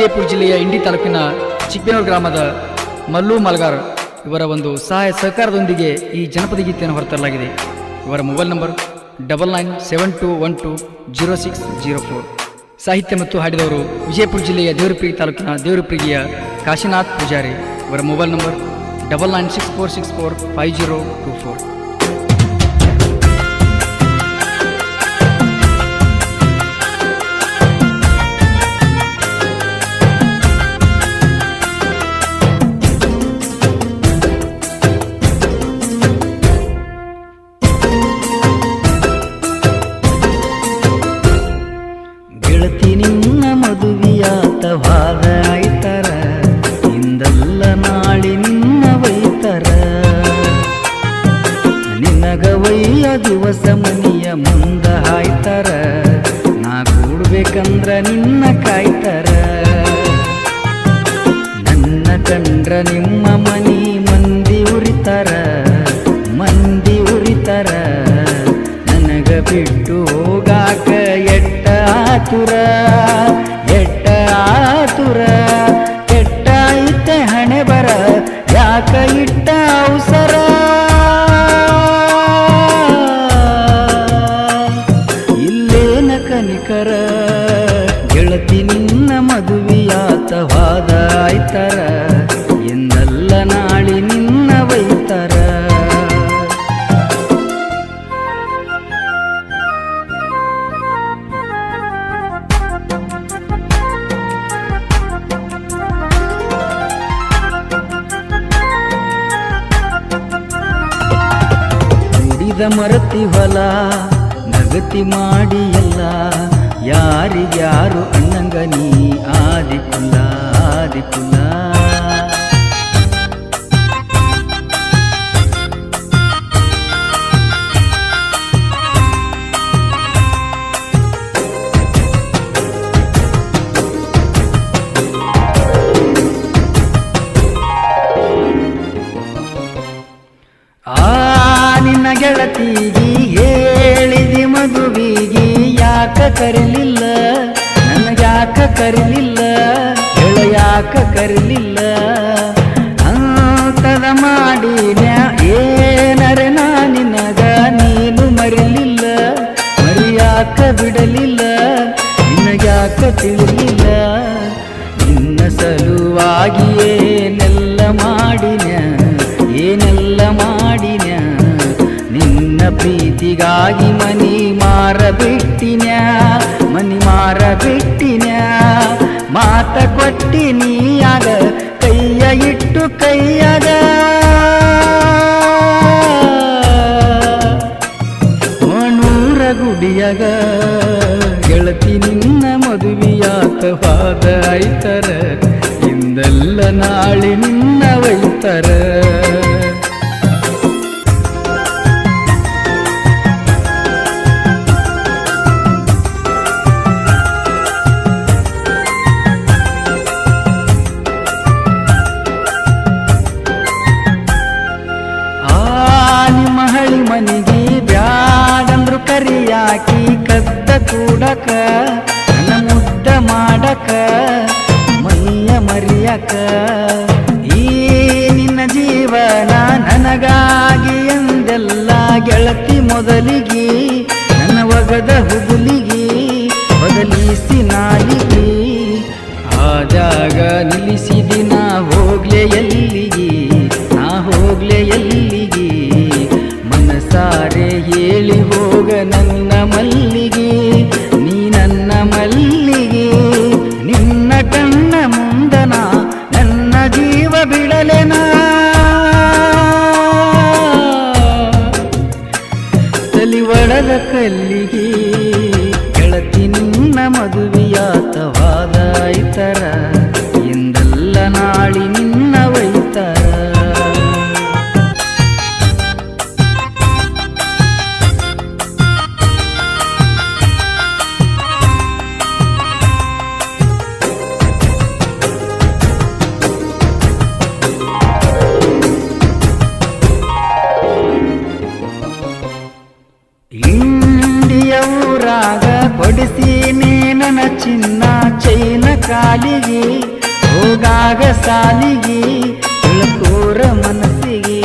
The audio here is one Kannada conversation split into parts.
ವಿಜಯಪುರ ಜಿಲ್ಲೆಯ ಇಂಡಿ ತಾಲೂಕಿನ ಚಿಕ್ಕಬೇನೂರು ಗ್ರಾಮದ ಮಲ್ಲು ಮಲ್ಗಾರ್ ಇವರ ಒಂದು ಸಹಾಯ ಸಹಕಾರದೊಂದಿಗೆ ಈ ಜನಪದ ಗೀತೆಯನ್ನು ಹೊರತರಲಾಗಿದೆ. ಇವರ mobile number double nine seven two one two zero six zero four. ಸಾಹಿತ್ಯ ಮತ್ತು ಹಾಡಿದವರು ವಿಜಯಪುರ ಜಿಲ್ಲೆಯ ದೇವರಪ್ರಿಗಿ ತಾಲೂಕಿನ ದೇವರಪ್ರಿಗಿಯ ಕಾಶಿನಾಥ್ ಪೂಜಾರಿ. ಇವರ mobile number double nine six four six four five zero two four. ಗೆಳತಿ ನಿನ್ನ ಮದುವೆಯಾತವಾದ ಆಯ್ತರ ಇಂದಲ್ಲ ನಾಳಿ ನಿನ್ನ ವೈತರ. ನಿನಗ ವೈಯ ದಿವಸ ಮನಿಯ ಮುಂದ ಹಾಯ್ತರ, ನಾ ಕೂಡ್ಬೇಕಂದ್ರ ನಿನ್ನ ಕಾಯ್ತರ ಮದುವೆಯಾತವಾದ ಆಯ್ತರ ಎಂದಲ್ಲ ನಾಳಿ ನಿನ್ನ ನುಡಿದ ಮರತಿ ಹೊಲ ನಗತಿ ಮಾಡಿ ಎಲ್ಲ ಯಾರಿಗ್ಯಾರು ಅಣ್ಣಂಗ ನೀ ಆದಿಕುಲ ಆದಿಕುಲ ಆ ನಿನ್ನ ಗೆಳತಿಗಿ ಹೇಳಿದಿ ಮದುವಿಗಿ ಯಾಕ ಕರಿಲಿಲ್ಲ? ನನಗ್ಯಾಕ ಕರಿಲಿಲ್ಲ? ಹೇಳ ಯಾಕ ಕರಿಲಿಲ್ಲ? ಅಂತದ ಮಾಡಿ ಏನರೆ ನಾ ನಿನಗ? ನೀನು ಮರಿಲಿಲ್ಲ? ಮರಿಯಾಕ ಬಿಡಲಿಲ್ಲ? ನಿನಗ್ಯಾಕ ತಿಳಿಲಿಲ್ಲ? ನಿನ್ನ ಸಲುವಾಗಿ ಏನೆಲ್ಲ ಮಾಡಿನ? ಏನೆಲ್ಲ ಮಾಡಿನ? ನಿನ್ನ ಪ್ರೀತಿಗಾಗಿ ಮಾತ ಕೊಟ್ಟಿನಿಯಾಗ ಕೈಯ ಇಟ್ಟು ಕೈಯಾಗ ಮಣೂರ ಗುಡಿಯಾಗ ಗೆಳತಿ ನಿನ್ನ ಮದುವೆಯಾತವಾದ ಆಯ್ತರ ಇಂದೆಲ್ಲ ನಾಳೆ ನಿನ್ನ ವೈತರ ನಿಮ್ಮ ಹಳಿ ಮನಿಗೆ ಬ್ಯಾಡಂದ್ರು ಕರಿಯಾಕಿ ಕದ್ದ ಕೂಡಕ ನನ್ನ ಮುದ್ದ ಮಾಡಕ ಮೈಯ ಮರಿಯಕ. ಈ ನಿನ್ನ ಜೀವನ ನನಗಾಗಿ ಎಂದೆಲ್ಲ ಗೆಳತಿ ಮೊದಲಿಗೆ, ನನ್ನ ಒಗದ ಹುಗುಲಿಗೆ ಬದಲಿಸಿ ನಾಲಿಗೆ ಆ ಜಾಗ ನಿಲ್ಲಿಸಿದಿ ಕಲ್ಲಿಗೆ ಕೊಡಿಸಿ ನನ್ನ ಚಿನ್ನ ಚೈನ ಕಾಲಿಗೆ ಹೋಗಾಗ ಸಾಲಿಗೆ, ತಿಳ್ಕೋರ ಮನಸ್ಸಿಗೆ.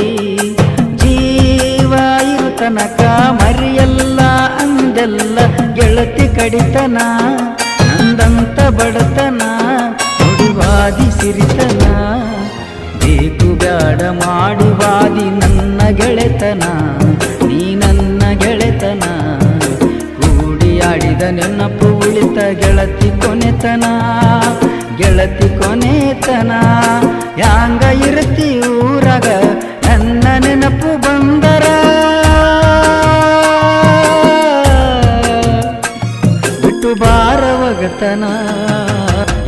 ಜೀವ ಇರು ತನಕ ಮರಿಯಲ್ಲ ಅಂದೆಲ್ಲ ಗೆಳತಿ ಕಡಿತನ, ನಂದಂತ ಬಡತನ ನುಡಿವಾದಿ ಸಿರಿತನ. ಬೇಕು ಬೇಡ ಮಾಡುವಾದಿ ನನ್ನ ಗೆಳೆತನ. ನೆನಪು ಉಳಿತ ಗೆಳತಿ ಕೊನೆತನ ಗೆಳತಿ ಕೊನೆತನ. ಯಾಂಗ ಇರ್ತಿ ಊರಾಗ ನನ್ನ ನೆನಪು ಬಂದರ? ಬಿಟ್ಟು ಬಾರವಗತನ,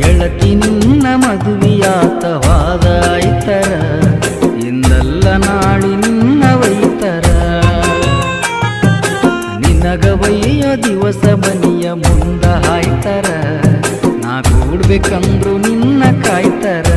ಗೆಳತಿ ನಿನ್ನ ಮದುವೆಯಾತವಾದ ಇತರ. ಇಂದಲ್ಲ ನಾಳಿ ನಗವಯ್ಯ ದಿವಸ ಬನಿಯ ಮುಂದ ಹಾಯ್ತಾರ. ನಾ ಕೂಡ್ಬೇಕಂದ್ರು ನಿನ್ನ ಕಾಯ್ತಾರ.